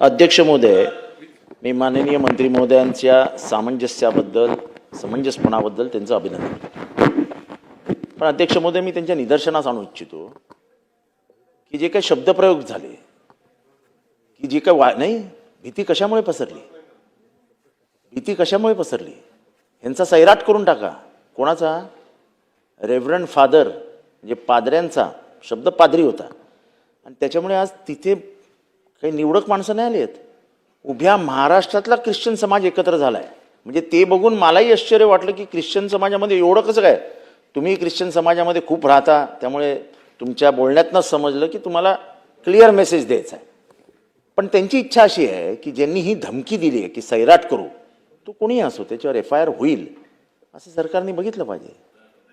अध्यक्ष महोदय मी माननीय मंत्री महोदयांच्या सामंजस्याबद्दल समंजसपणाबद्दल त्यांचं अभिनंदन करतो. पण अध्यक्ष महोदय मी त्यांच्या निदर्शनास आणू इच्छितो की जे काही शब्दप्रयोग झाले की जी काय वा नाही भीती कशामुळे पसरली? भीती कशामुळे पसरली? ह्यांचा सैराट करून टाका. कोणाचा? रेव्हरंड फादर म्हणजे पादऱ्यांचा शब्द पादरी होता. आणि त्याच्यामुळे आज तिथे काही निवडक माणसं नाही आली आहेत. उभ्या महाराष्ट्रातला ख्रिश्चन समाज एकत्र झाला आहे म्हणजे ते बघून मलाही आश्चर्य वाटलं की ख्रिश्चन समाजामध्ये एवढं कसं काय? तुम्ही ख्रिश्चन समाजामध्ये खूप राहता त्यामुळे तुमच्या बोलण्यातनंच समजलं की तुम्हाला क्लिअर मेसेज द्यायचा आहे. पण त्यांची इच्छा अशी आहे की ज्यांनी ही धमकी दिली आहे की सैराट करू तो कोणीही असो त्याच्यावर एफ आय आर होईल असं सरकारने बघितलं पाहिजे.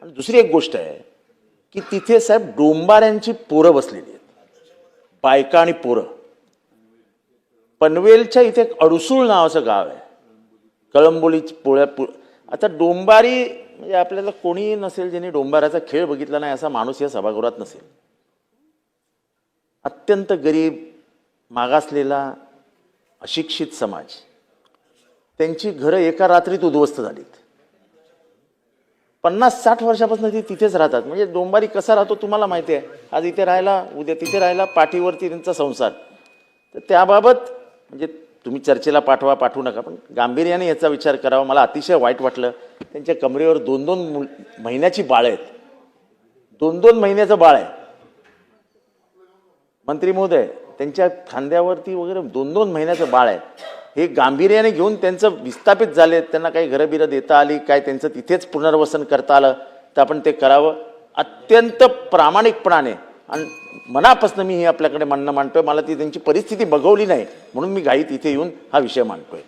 आणि दुसरी एक गोष्ट आहे की तिथे साहेब डोंबाऱ्यांची पोरं बसलेली आहेत. बायका आणि पोरं. पनवेलच्या इथे एक अडसूळ नावाचं गाव आहे. कळंबोली पोळ्या पु आता डोंबारी म्हणजे आपल्याला कोणीही नसेल ज्यांनी डोंबाराचा खेळ बघितला नाही असा माणूस या सभागृहात नसेल. अत्यंत गरीब मागासलेला अशिक्षित समाज. त्यांची घरं एका रात्रीत उद्ध्वस्त झालीत. पन्नास साठ वर्षापासून ती तिथेच राहतात. म्हणजे डोंबारी कसा राहतो तुम्हाला माहिती आहे? आज इथे राहायला उद्या तिथे राहायला पाठीवरती त्यांचा संसार. तर त्याबाबत म्हणजे तुम्ही चर्चेला पाठवा पाठवू नका पण गांभीर्याने याचा विचार करावा. मला अतिशय वाईट वाटलं. त्यांच्या कमरेवर दोन दोन मुल महिन्याची बाळ आहेत. दोन दोन महिन्याचं बाळ आहे. मंत्री महोदय त्यांच्या खांद्यावरती वगैरे दोन दोन महिन्याचं बाळ आहे. हे गांभीर्याने घेऊन त्यांचं विस्थापित झाले त्यांना काही घरं बिरं देता आली काय त्यांचं तिथेच पुनर्वसन करता आलं तर आपण ते करावं. अत्यंत प्रामाणिकपणाने आणि मनापासून मी हे आपल्याकडे म्हणणं मांडतोय. मला ती त्यांची परिस्थिती बघवली नाही. म्हणून मी घाईत इथे येऊन हा विषय मांडतोय.